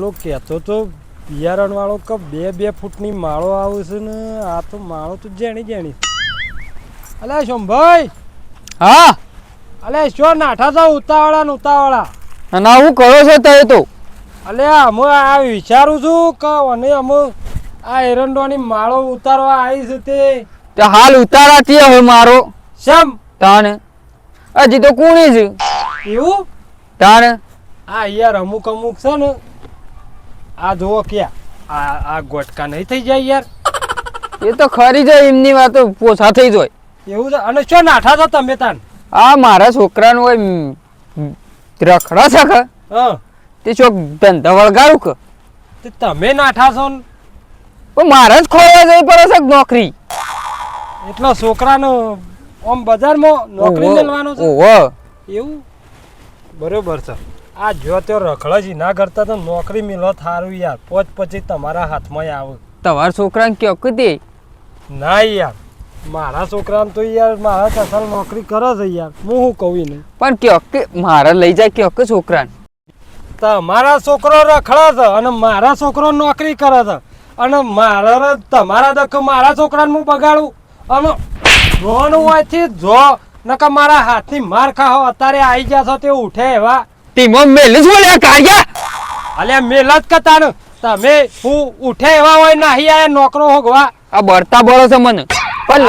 પેલો કહેતો તો બિયારણ વાળો કે બે બે ફૂટની માળો આવશે ને આ તો માળો તો જેણી જેણી અલે શોમભાઈ હા? અલે શું નાઠા છો ઉતાવળા ને ઉતાવળા? અને હું કરો છો તે તો. અલે અમે આ વિચારું છું કે અને અમે આ એરંડોની માળો ઉતારવા આવી છે તે. તે હાલ ઉતારાથી હવે મારો. શમ? તાને હજી તો કુણી છે. એવું? તાને આ યાર અમુક અમુક છે ને આ જુઓ ક્યાં આ આ ગોટકા નહીં થઈ જાય યાર. એ તો ખરી જાય એમની વાતો પોસા થઈ જાય એવું છે? અને શું નાઠા છો તમે તાન? આ મારા છોકરાનું હોય રખડા છે કે? તે ચોક ધંધા વળગાડું કે? તે તમે નાઠા છો ને? પણ મારે જ ખોવા જઈ પડે છે નોકરી. એટલો છોકરાનો આમ બજારમાં નોકરી મેળવાનો છે? ઓહો. એવું? બરોબર છે. આ જો તે રખડજી ના કરતા તો નોકરી મિલો થારું યાર. પોચ પછી તમારા હાથમાં આવે. તમારા છોકરાને કયો તે ના યાર. મારા છોકરાને તો યાર મારા અસલ નોકરી કરે છે યાર. હું શું કહું નહીં પણ કયો કે મારે લઈ જાય કયો કે છોકરાને? તમારા છોકરો રખડે છે અને મારા છોકરો નોકરી કરે છે. અને મારા તમારા દખ મારા છોકરાને હું બગાડું? અને જોવાનું છે જો નકા મારા હાથની માર ખાઓ અત્યારે આવી ગયા છો તે ઉઠે એવા. તીમો મેલી લે કાઢ્યા અલ્યા મેલ જ કતા તમે હું ઉઠે એવા હોય નહીં આ નોકરો હોગવા. આ બળતા બળો છે મને. પણ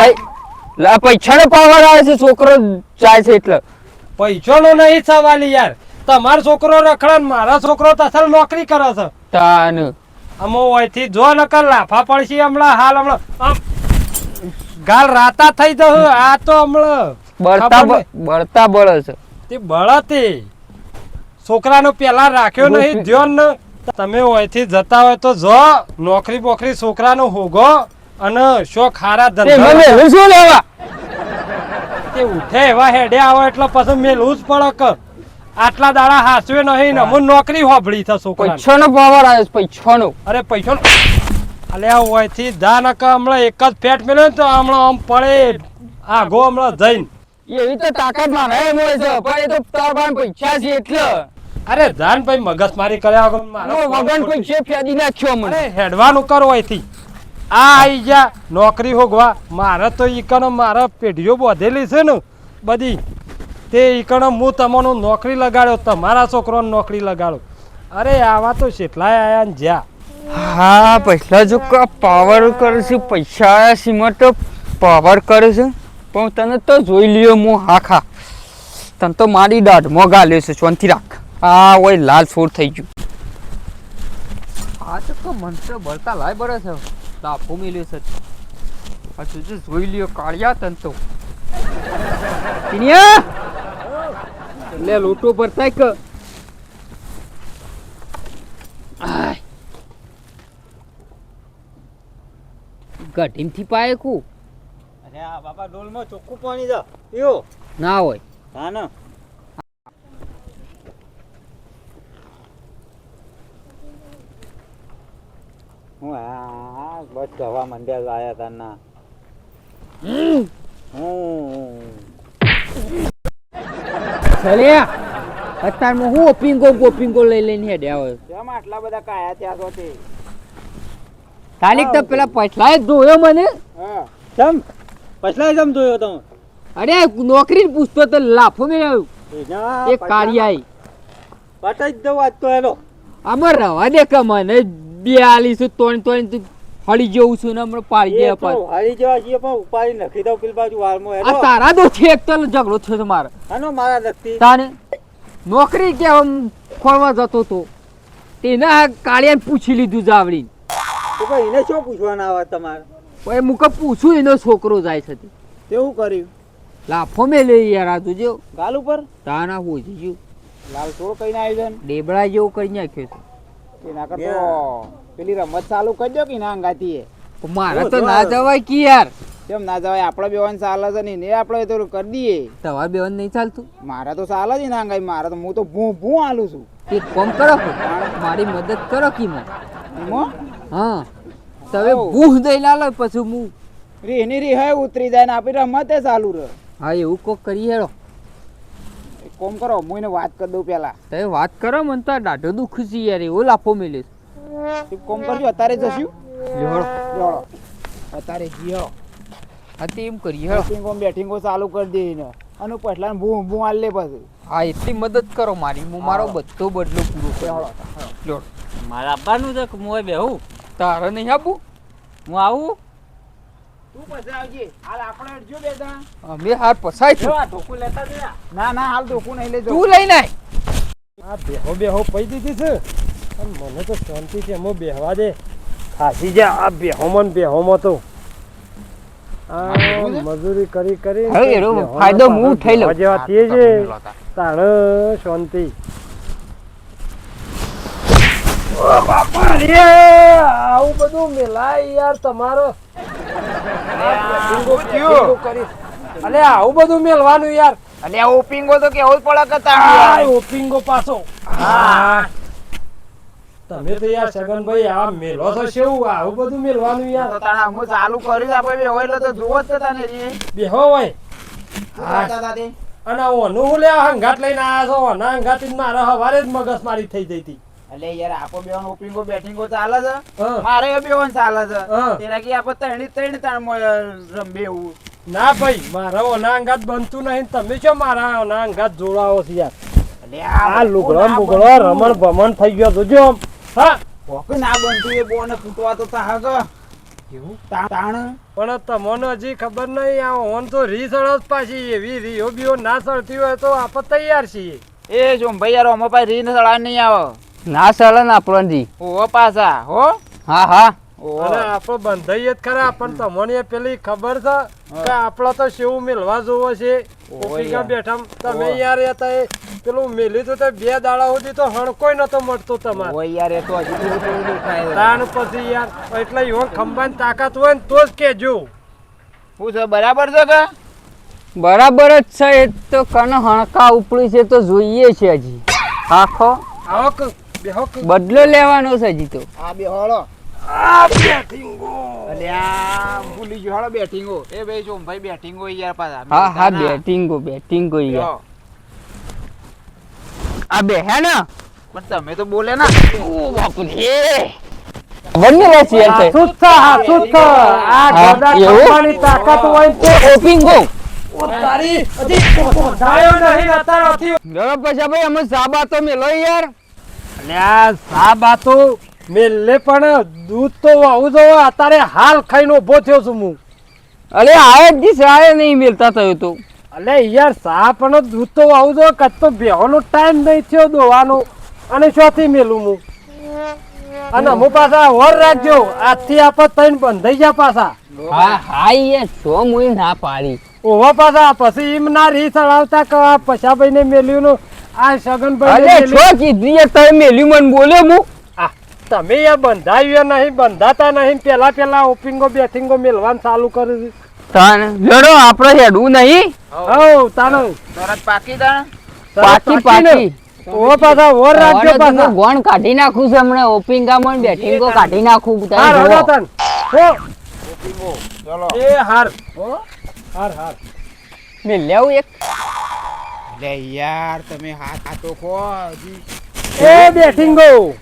લઈ પૈસાનો પાવર આવે છે છોકરો જાય છે એટલે. પૈસોનો નહીં સવાલ યાર. તમારો છોકરો રખડે ને મારા છોકરો તસલ નોકરી કરે છે. તાન. અમો ઓયથી જો નકર લાફા પડશે હમણાં હાલ હમણાં. ગાલ રાતા થઈ જશે આ તો હમણાં. બળતા બળતા બળ છે. તે બળતે. છોકરાનો પેલા રાખ્યો નહીં ધ્યાન તમે હોયથી જતા હોય તો જો નોકરી બોકરી છોકરાનો હોગો અને શો ખારા ધંધા મેલું શું લેવા? તે ઉઠે એવા હેડે આવો એટલે પછી મેલવું જ પડે કે આટલા દાડા હાસવે નહીં ને હું. નોકરી હોભળી થશો છોકરા પૈસાનો પાવર આવે છે પૈસાનો. અરે પૈસો આ હોયથી દા નકા હમણાં એક જ ફેટ મેળ્યો ને તો હમણાં આમ પડે. આગો હમણાં જઈને. એવી તો તાકાત મારે મળે છે. પણ એ તો તાર પાસે પૈસા છે એટલે. અરે જાન ભાઈ મગજ મારી કર્યા વગર મારો નો કોઈ પૈસે ફેદી નાખ્યો મને. અરે હેડવાનું કરો અહીંથી આ આઈ જા નોકરી હોગવા. મારે તો ઈકણો મારા પેઢીઓ બધેલી છે ને. બધી. તે ઈકણો હું તમારું નોકરી લગાડ્યો તમારા છોકરોને નોકરી લગાડો અરે આવા તો કેટલાય આયા ને જ્યાં. હા પૈસા જો પાવર કરે છે પૈસા આયા સિમટ પાવર કરે છે. પણ તને તો જોઈ લ્યો હું હાખા તને તો મારી દાઢ મોગા છે ચોનથી રાખ. આ ઓય લાલ છોડ થઈ ગયું. આ તો તો બળતા લાય બળે છે. લાફો મેલ્યો છે. આ તું જો જોઈ લ્યો કાળિયા તને તો. લે લોટો ભરતાય કે. ગઢીમથી પાય કુ? અરે આ બાપા ડોલમાં ચોખ્ખું પાણી ના હોય. હા ને? હું આ બસ ગવા મંડ્યા લાયા તા ના. હું. ચલ્યા અત્યારમાં હું પિંગો ગોપિંગો લઈ લઈને હેડ્યા હોય. કેમ આટલા બધા કાયા ત્યાં તો તે? તાલીક તો પેલા પછલા જ જોયો મને. હા. પછલા જમ જોયો તમે? અરે નોકરી પૂછતો તો લાફો મેળવ્યો. એ કાળિયાઈ પટાઈ જ દઉં આજ તો એનો. આમાં રવા દે કે મને બેઆલીસ તોણ તોણ હળી જવું છું ને હમણાં પાડી દે એ તો જેવા છીએ પણ ઉપાડી નખી દઉં પેલી બાજુ વાળમાં આ એનો તારા તો છે એક તો ઝઘડો થયો છે મારે. આનો મારા નખતી તાને નોકરી કે આમ ખોળવા જતો તો તેના આ કાળિયાને પૂછી લીધું જાવડી તો ભાઈ એને શું પૂછવાના આવે તમારે? મુકે પૂછું એનો છોકરો જાય છે તેવું કર્યું? લાફો મેલે યાર આ તું જો. ગાલ ઉપર? તાના હું ગયું. લાલ થોડો કઈ ના? આવી ડેબડા જેવો કરી નાખ્યો છે. એના કરતો પેલી રમત ચાલુ કરજો કે ના અંગાતી એ મારે તો ના જવાય કે યાર. કેમ ના જવાય? આપણે બેવાન ચાલે છે ને આપડે આપણે તો કરી દઈએ. તમારે બેવાન નહીં ચાલતું? મારા તો ચાલે જ ના અંગાઈ મારા તો હું તો ભૂ ભૂ આલું છું. એક કામ કરો. મારી મદદ કરો કે મને. હા. તમે. ભૂખ દઈ લાલો પછી હું રી હે ઉતરી જાય ને આપણી રમતે ચાલુ રહે. હા એવું કોક કરી હેડો. કોમ કરો હું એને વાત કરી દઉં પેલા. તમે વાત કરો મને તો ડાઢો દાઢો દુઃખ છે યાર એવો લાફો એક કોમ કરજો અત્યારે જશું. જોડો જોડો અત્યારે જીઓ હતી એમ કરીએ હેડો. બેટિંગો બેટિંગો ચાલુ કરી દે એને. અને પછલા ભૂ ભૂ આલે પછી. હા એટલી મદદ કરો મારી હું મારો બધો બદલો પૂરો કરો. જોડો મારા આવવાનું છે કે હું? બેહું તારે નહીં આપું હું આવું? તું પછી આવજે. હાલ આપણે અડજો બે જણા અમે હાર પસાય છું. આ ઢોકું લેતા જયા ના ના હાલ ધોકું નહીં લેજો. તું લઈને આય. આ બેહો બેહો પઈ દીધી છે. અને મને તો શાંતિ છે એમાં બેહવા દે. ખાસી જા આ બેહોમાં ને બેહોમાં તો. આ મજૂરી કરી કરી ફાયદો હું ઉઠાઈ લઉં. જેવા તે છે. તાણ શાંતિ ઓ બાપા રે આવું બધું મેલાય યાર તમારો અલે આવું બધું મેલવાનું યાર અલે ઓપિંગો તો કેવું જ પડક હતા ઓપિંગો પાછો હા તમે તો યાર સગનભાઈ આ મેલો તો શેવું આવું બધું મેલવાનું યાર તાણા હું ચાલુ કરી આપણે બે હોય તો જુઓ જ તો તને રે બેહો હોય હા. અને ઓનું હું લે હંગાટ લઈને આવ્યા છો ઓના હંગાત મારા હવારે જ મગજ મારી થઈ જઈ અલે યાર આપો બેવાન ઓપિંગો બેટિંગો ચાલે છે. મારે બે બેવાન ચાલે છે. તેના કે આપો ત્રણે ત્રણ ત્રણ રમે એવું. ના ભાઈ મારા ઓના અંગાત બનતું નહીં. તમે છો મારા ઓના અંગાત જોડાવો છો યાર. આ લુગડો મુગડો રમણ ભમણ થઈ ગયો જોજો હા. કોક ના બનતું એ બોને ફૂટવા તો તા- તાણ. પણ તમને હજી ખબર નહીં આ ઓન તો રી સળસ પાછી એવી રીઓ બીઓ ના સળતી હોય તો આપણે તૈયાર છીએ. એ જો ભાઈ યાર અમારે પાછી રીન સળા નહીં આવે. ના ચાલે ને આપણને ઓવો પાછા હો? હા હા. અને આપણે બંધાઈએ જ ખરા પણ તમને પેલી ખબર છે કે આપણા તો શિવ મેલવા જોવો છે. ઓફિસમાં બેઠા તમે. યાર એ પેલું મેલી તો તે બે દાડા સુધી તો હણકોય નતો મળતો તમારે. ઓય યાર એ તો હજી. તાણ પછી યાર એટલે યો ખંભાની તાકાત હોય ને તો જ કેજો હું છે બરાબર છે કે? બરાબર જ છે એ તો કને હણકા ઉપડી છે તો જોઈએ છે હજી. આખો? આવો કે બેહો કે બદલો લેવાનો છે હજી તો. આ બે હળો આ બેઠીંગો. અલ્યા ભૂલી ગયો હળો બેટિંગો. એ ભાઈ જો ભાઈ બેટિંગો યાર પાછા. હા હા. બેટિંગો બેટિંગો યાર. આ બે હે ને? પણ તમે તો બોલે ના. ઓ બાપરે વન્ય રહેશે યાર છે, આ હા જ આ હા, કંપની તાકાત હોય તે ઓપિંગો ઓ તારી હજી ડાયો નહીં અત્યારથી. ગયો પછી ભાઈ અમે સાબા તો મેલો યાર. સા આ તો મેલે પણ દૂધ તો આવું જો અત્યારે હાલ ખાઈને ઊભો થયો છું હું. અરે આવે જ જી નહીં મેલતા થયો તો. અલે યાર સા પણ દૂધ તો આવું જો કદ તો બેહવાનો ટાઈમ નહીં થયો દોવાનો. અને શોથી મેલું હું? અને હું પાછા હોર રાખજો આજથી આપણે તૈન બંધાઈ ગયા પાછા. હા હા એ સો મુઈ ના પાડી. ઓવા પાછા પછી એમ ના રીસ ચડાવતા પછા આ પછાભાઈ ને મેલ્યું નું. આ સગનભાઈ અરે છો કીધી તમે મેલ્યું મને બોલ્યો હું તમે આ બંધાવ્યા નહીં બંધાતા નહીં પેલા પેલા ઓપિંગો બેથિંગો મેલવાનું ચાલુ કરી છે. તાન લડો આપણે હેડું નહીં. હો તાનો તરત પાકી તાણ પાકી પાકી ઓ પાછા ઓર રાખજો પાછા. ગોણ કાઢી નાખું છે હમણે ઓપિંગા મણ બેટિંગો કાઢી નાખું તાન હો જુઓ. હળો તન ચલો. એ હાર. હાર હાર. મે લેવું એક. લે યાર, તમે હાથ હાથો ખો, હજી. એ બેઠિંગો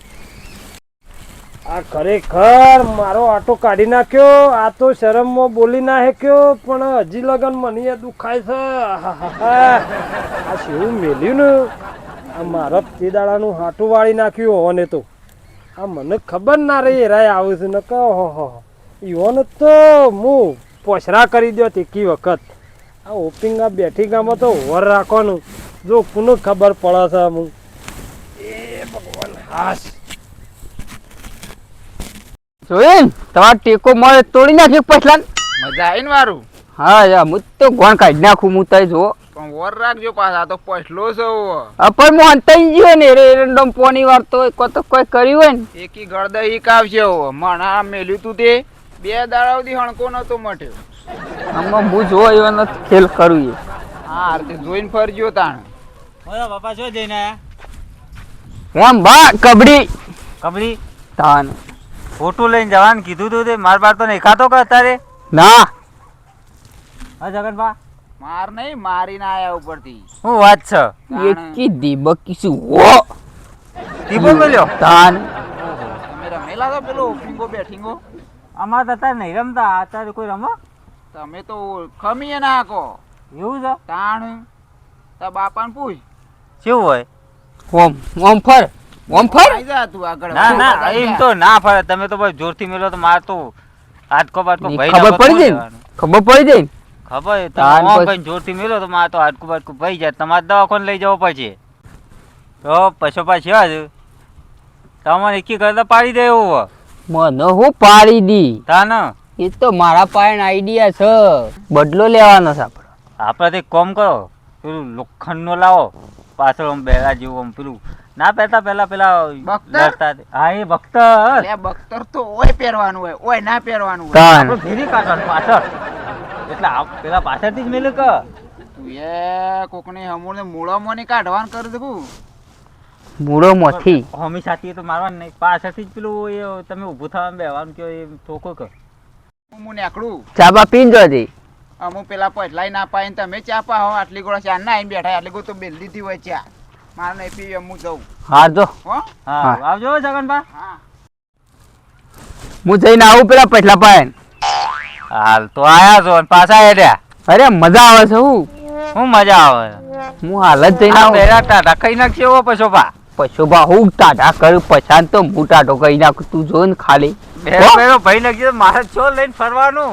આ ખરેખર મારો આટો કાઢી નાખ્યો, આ તો શરમમાં બોલી ના હેક્યો પણ હજી લગન મને દુખાય છે. આ શું મેલ્યું ને? આ મારા તે દાડાનું હાટું વાળી નાખ્યું હોને તો. આ મને ખબર ના રહી રાય આવું છે ને કહો, હો હો ઈવોને તો હું પોછરા કરી દો તેકી વખત. આ ઓપિંગ આ બેઠી ગામમાં તો વર રાખવાનું. જો કોને ખબર પડે છે હું એ ભગવાન હાશ. જોઈન? તમારો ટેકો મળે તોડી નાખ્યો પછલા. મજા આવી ને મારું? હા યાર હું તો ગોણ કાઢી નાખું હું તઈ જો. પણ વર રાખજો પાછા તો પછલો છે ઓવો. પણ હું અંતાઈ ગયો ને રે રેન્ડમ પોની વાર તો કોઈ તો કોઈ કર્યું હોય ને. એકી ગળદહી ઈ કાવશે ઓવો. મણા મેલ્યું તું તે. બે દાડા સુધી હણકો નતો મટ્યો. આમાં હું જો એવો નથી ખેલ કરું એ. હા તે જોઈને ફરજો તાણ. બોલો બાપા જો જઈને આયા? એમ બા કબડી. કબડી? તાન. ફોટો લઈને જવાનું કીધું તું તે માર બાર તો નહીં ખાતો કે અત્યારે? ના. હા જગનભા માર નહીં મારીને આયા ઉપરથી. શું વાત છે? એકી દીબક કીશું ઓ દીપો મળ્યો તાન. મેરા રમેલા તો પેલો ફિંગો બેઠીંગો અમાર તો અત્યારે નહીં રમતા અત્યારે કોઈ રમો? તમે તો ખમીએ નાખો. એવું છે? તાણ. તા બાપાને પૂછ. શું હોય? ઓમ ઓમ ફર. ઓમ ફર? તું આગળ. ના ના એમ તો ના ફરે. તમે તો ભાઈ જોરથી મેલો તો માર તો હાડકો બાટકો ભાઈ ખબર પડી જાય? ખબર પડી જાય ખબર તો ઓમ ભાઈ જોરથી મેલો તો માર તો આટકો બાટકો ભાઈ જાય. તમારે દવાખાને લઈ જવો પછી તો પશુ પાછી જ તમારે એકી કરતા પાડી દે એવું મને હું પાડી દી? તા ને એ તો મારા પાસે આઈડિયા છે. બદલો લેવાનો છે આપણે. આપણે કોમ કરો. પેલું લોખંડ નો લાવો. પાછળ આમ બેલા જેવું આમ પેલું. ના પહેરતા પેલા પેલા બખ્તર? હા એ બખ્તર. બખ્તર તો ઓય પહેરવાનું હોય. ઓય ના પહેરવાનું હોય. આપણે ભેરી કાઢવાનું પાછળ. એટલે પેલા પાછળથી જ મેલું કે તું એ કોકને હમુને મૂળામાં ને કાઢવાનું કરી દેવું મૂળો માંથી હોમી સાથે તો મારવાનું નહીં. પાછળથી જ પેલું એ તમે ઊભું થવાનું બેવાનું કયો એ ઠોકો કે હું નીકળું ચાબા પીન જોતી અમુક પેલા પટલાઈ ના પાય તમે ચા પા હો આટલી ગોળા ચા ના આવીને બેઠા આટલી ગો તો બેલ દીધી હોય ચા. મારે નહીં પી એમ હું જઉં. હા જો. હા? હા. આવજો જગનભા. હા. હું જઈને આવું પેલા પછલા પાયન હાલ તો આયા છો પાછા હેડ્યા. અરે મજા આવે છે હું. શું મજા આવે? હું હાલ જ જઈને આવું. પેલા ટાટા કઈ નાખશે એવો પછો પા પછો બા હું ટાટા કરું પછાન તો હું ટાટો કહી નાખું તું જો ને ખાલી. બેડો ભાઈ ને કીધું મારે છો લઈને ફરવાનું.